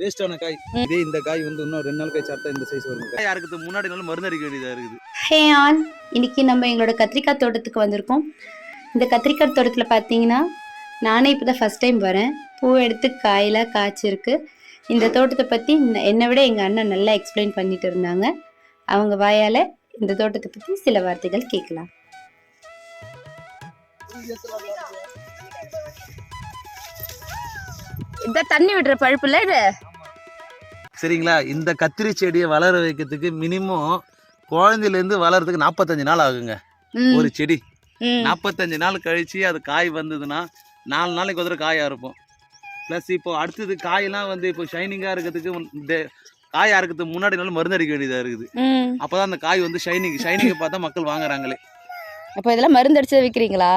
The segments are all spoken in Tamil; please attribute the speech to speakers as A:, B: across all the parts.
A: வேஸ்டான காய். இதே இந்த காய் வந்து இன்னும் ரெண்டு நாள் கழிச்சு அடுத்த இந்த சைஸ் வரும் காய் அறுக்கிறது முன்னாடி நாள் மருந்து அடிக்க வேண்டியதா இருக்குது.
B: ஹே ஆன் இன்னைக்கு நம்ம எங்களோட கத்திரிக்காய் தோட்டத்துக்கு வந்திருக்கோம். இந்த கத்திரிக்காய் தோட்டத்தில் பார்த்தீங்கன்னா நானே இப்போ தான் ஃபஸ்ட் டைம் வரேன். பூ எடுத்து காயெல்லாம் காய்ச்சிருக்கு. இந்த தோட்டத்தை பற்றி என்னை விட எங்கள் அண்ணன் நல்லா எக்ஸ்பிளைன் பண்ணிட்டு இருந்தாங்க. அவங்க வாயால் இந்த தோட்டத்தை பற்றி சில வார்த்தைகள் கேட்கலாம்.
C: இந்த தண்ணி விடுற பழுப்புல இது?
A: சரிங்களா? இந்த கத்திரி செடியை வளர வைக்கிறதுக்கு மினிமம் குழந்தையிலேருந்து வளர்றதுக்கு நாற்பத்தஞ்சு நாள் ஆகுங்க. ஒரு செடி. நாற்பத்தஞ்சு நாள் கழிச்சு அது காய் வந்ததுன்னா நாலு நாளைக்கு ஒரு காயாக இருக்கும் ப்ளஸ் இப்போ அடுத்தது காயெல்லாம் வந்து இப்போ ஷைனிங்காக இருக்கிறதுக்கு காயாக இருக்கிறதுக்கு முன்னாடி நாள் மருந்து அடிக்க வேண்டியதாக இருக்குது. அப்போ தான் அந்த காய் வந்து ஷைனிங் ஷைனிங்கை பார்த்தா மக்கள் வாங்குறாங்களே.
C: அப்போ இதெல்லாம் மருந்து அடிச்சு விற்கிறீங்களா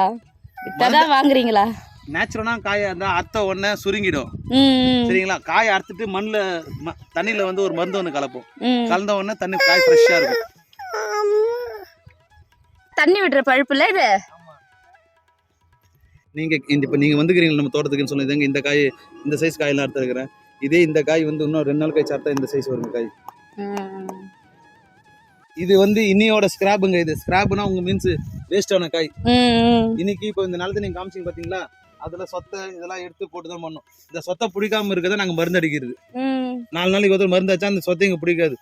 C: வித்தாதான் வாங்குறீங்களா?
A: நேச்சுரலாக காயை இருந்தால் அத்தை உடனே சுருங்கிடும்.
C: ம், ம்,
A: சரிங்களா? காயை அறுத்துட்டு மண்ணில் தண்ணியில் வந்து ஒரு மருந்து ஒன்று கலப்போம்.
C: ம்.
A: கலந்த உடனே தண்ணி காய் ஃப்ரெஷ்ஷாக இருக்கும்.
C: தண்ணி விடுற பழுப்புல இது?
A: நீங்கள் இந்த இப்போ நீங்கள் வந்துக்கிறீங்க நம்ம தோட்டத்துக்குன்னு சொல்லிதாங்க இந்த காய் இந்த சைஸ் காயெல்லாம் அறுத்துருக்கிறேன் இதே இந்த காய் வந்து இன்னும் ரெண்டு நாள் கழிச்சு அறுத்தா இந்த சைஸ் வரும் காய்.
C: ம்.
A: இது வந்து இன்னியோட ஸ்கிராப்புங்க இது. ஸ்கிராப்னா உங்க மீன்ஸ் வேஸ்டான காய்.
C: ம், ம்.
A: இன்னைக்கு இப்போ இந்த நிலத்தை நீங்க காமிச்சிங்க பாத்தீங்களா? அதுல சொத்தை இதெல்லாம் எடுத்து போட்டு தான் பண்ணோம் இந்த சொத்தை பிடிக்காம இருக்கதை நாங்க மருந்து அடிக்கிறது. நாலு நாளைக்கு ஒருத்தர் மருந்து அடிச்சா அந்த சொத்தை இங்க பிடிக்காது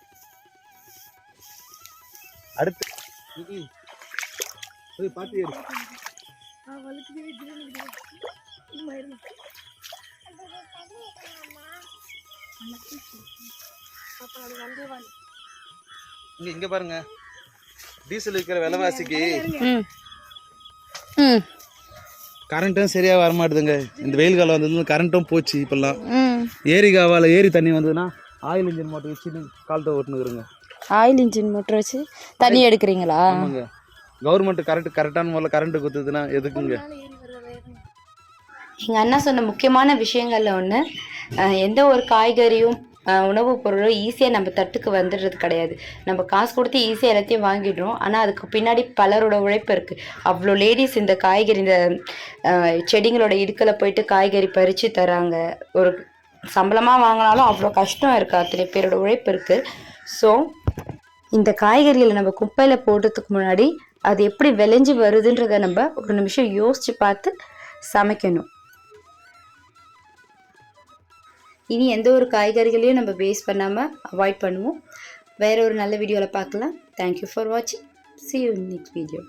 A: அடுத்து. போய் ஏறு. இங்க இங்க பாருங்க டீசல் விற்கிற விலைவாசிக்கு. கரண்ட்டும் சரியா வர மாட்டுதுங்க இந்த வெயில் காலம் வந்ததுல கரண்ட்டும் போச்சு இப்பெல்லாம். ஏரி காவால ஏரி தண்ணி வந்ததுன்னா ஆயில் இன்ஜின் மோட்டர் வச்சு காலத்தை ஓட்டுனுக்குறோங்க.
C: ஆயில் இன்ஜின் மோட்டர் வச்சு தண்ணி எடுக்கிறீங்களா?
A: ஆமாங்க. கவர்மெண்ட் கரெக்ட் கரெக்டான முறையில் கரண்ட் கொடுத்ததுன்னா எதுக்குங்க?
B: எங்கள் அண்ணா சொன்ன முக்கியமான விஷயங்கள்ல ஒன்று எந்த ஒரு காய்கறியும் உணவுப் பொருளும் ஈஸியாக நம்ம தட்டுக்கு வந்துடுறது கிடையாது. நம்ம காசு கொடுத்து ஈஸியாக எல்லாத்தையும் வாங்கிடுறோம். ஆனால் அதுக்கு பின்னாடி பலரோட உழைப்பு இருக்குது அவ்வளோ லேடிஸ் இந்த காய்கறி இந்த செடிங்களோட இடுக்கில் போயிட்டு காய்கறி பறித்து தராங்க ஒரு சம்பளமாக வாங்கினாலும் அவ்வளோ கஷ்டம் இருக்குது அத்தனை பேரோட உழைப்பு இருக்குது ஸோ இந்த காய்கறிகளை நம்ம குப்பையில் போடுறதுக்கு முன்னாடி அது எப்படி விளைஞ்சு வருதுன்றதை நம்ம ஒரு நிமிஷம் யோசித்து பார்த்து சமைக்கணும். இனி எந்த ஒரு காய்கறிகளையும் நம்ம வேஸ்ட் பண்ணாமல் அவாய்ட் பண்ணுவோம். வேறு ஒரு நல்ல வீடியோவில் பார்க்கலாம். தேங்க்யூ ஃபார் வாட்சிங் சி யூ நெக்ஸ்ட் வீடியோ